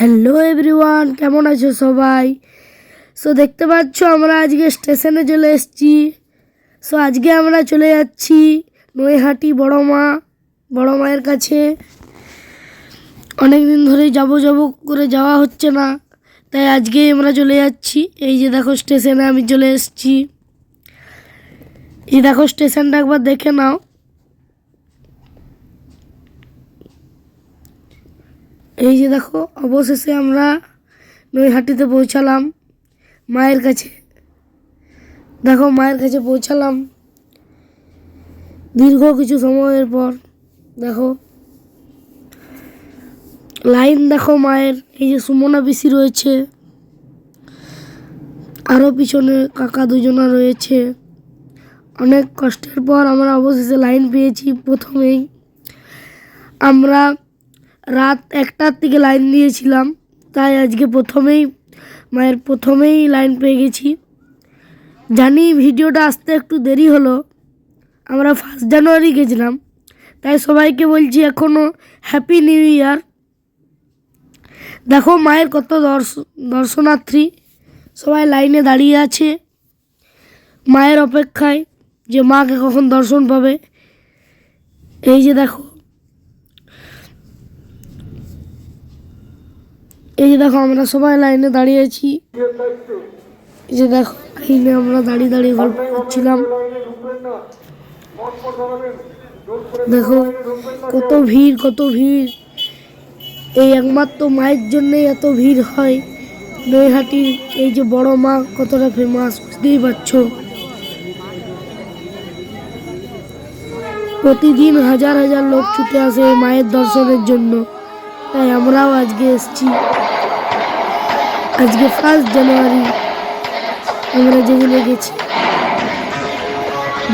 Hello everyone কেমন আছো সবাই? সো দেখতে পাচ্ছ, আমরা আজকে স্টেশনে চলে এসেছি। সো আজকে আমরা চলে যাচ্ছি নৈহাটি বড় মা বড় মায়ের কাছে। অনেক দিন ধরেই যাব যাব করে যাওয়া হচ্ছে না। তাই আজকেই আমরা চলে যাচ্ছি। এই যে দেখো স্টেশনে আমি চলে এসেছি। এই দেখো স্টেশনটা একবার দেখে নাও। এই যে দেখো, অবশেষে আমরা নৈহাটিতে পৌঁছালাম মায়ের কাছে। দেখো, মায়ের কাছে পৌঁছালাম দীর্ঘ কিছু সময়ের পর। দেখো, লাইন দেখো মায়ের, এই যে সুমনা পিসি রয়েছে আরও পিছনে কাকা দুজনা রয়েছে। অনেক কষ্টের পর আমরা অবশেষে লাইন পেয়েছি প্রথমেই। আমরা রাত একটার থেকে লাইন দিয়েছিলাম তাই আজকে প্রথমেই, মায়ের প্রথমেই লাইন পেয়ে গেছি। জানি ভিডিওটা আসতে একটু দেরি হলো। আমরা ফার্স্ট জানুয়ারি গেছিলাম। তাই সবাইকে বলছি এখনও হ্যাপি নিউ ইয়ার দেখো মায়ের কত দর্শ, দর্শনার্থী। সবাই লাইনে দাঁড়িয়ে আছে। মায়ের অপেক্ষায় যে মাকে কখন দর্শন পাবে। এই যে দেখো এই যে দেখো, আমরা সবাই লাইনে দাঁড়িয়ে আছি। এই যে দেখো, লাইনে আমরা দাঁড়িয়ে দাঁড়িয়ে গল্প করছিলাম। দেখো, কত ভিড় কত ভিড়। এই একমাত্র মায়ের জন্যই এত ভিড় হয়। নৈহাটির এই যে বড় মা, কতটা ফেমাস বুঝতেই পারছ? প্রতিদিন হাজার হাজার লোক ছুটে আসে মায়ের দর্শনের জন্য। তাই আমরাও আজকে এসেছি। আজকে ফার্স্ট জানুয়ারি আমরা যেগুলো গেছি।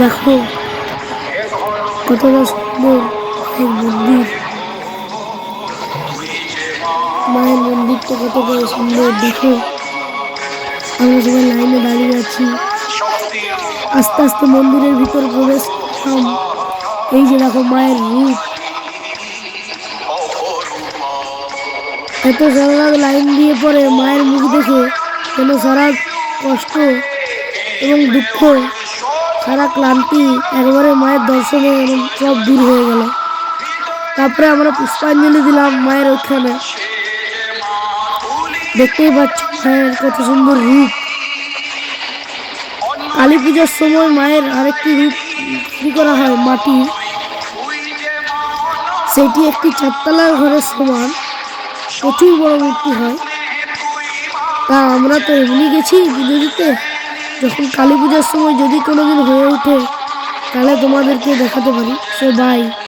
দেখো কতটা সুন্দর মন্দির। মায়ের মন্দিরটা কতটা সুন্দর, দেখো। আমরা সবাই লাইনে দাঁড়িয়ে আছি। আস্তে আস্তে মন্দিরের ভিতর প্রবেশ এই যে দেখো মায়ের রূপ। এত সারা লাইন দিয়ে পরে মায়ের মুখ দেখে যেন সারা কষ্ট এবং দুঃখ, সারা ক্লান্তি একবারে মায়ের দর্শনে সব দূর হয়ে গেল। তারপরে আমরা পুষ্পাঞ্জলি দিলাম মায়ের ওখানে দেখতেই পাচ্ছ মায়ের কত সুন্দর রূপ। কালী পূজার সময় মায়ের আরেকটি রূপ কি করা হয় মাটি সেটি একটি চারতলার ঘরের সমান। প্রচুর বড় মূর্তি হয়। তা আমরা তো এমনি গেছি পুজো দিতে। যখন কালী পূজার সময় যদি কোনোদিন হয়ে ওঠে, তাহলে তোমাদেরকে দেখাতে পারি। সে বাই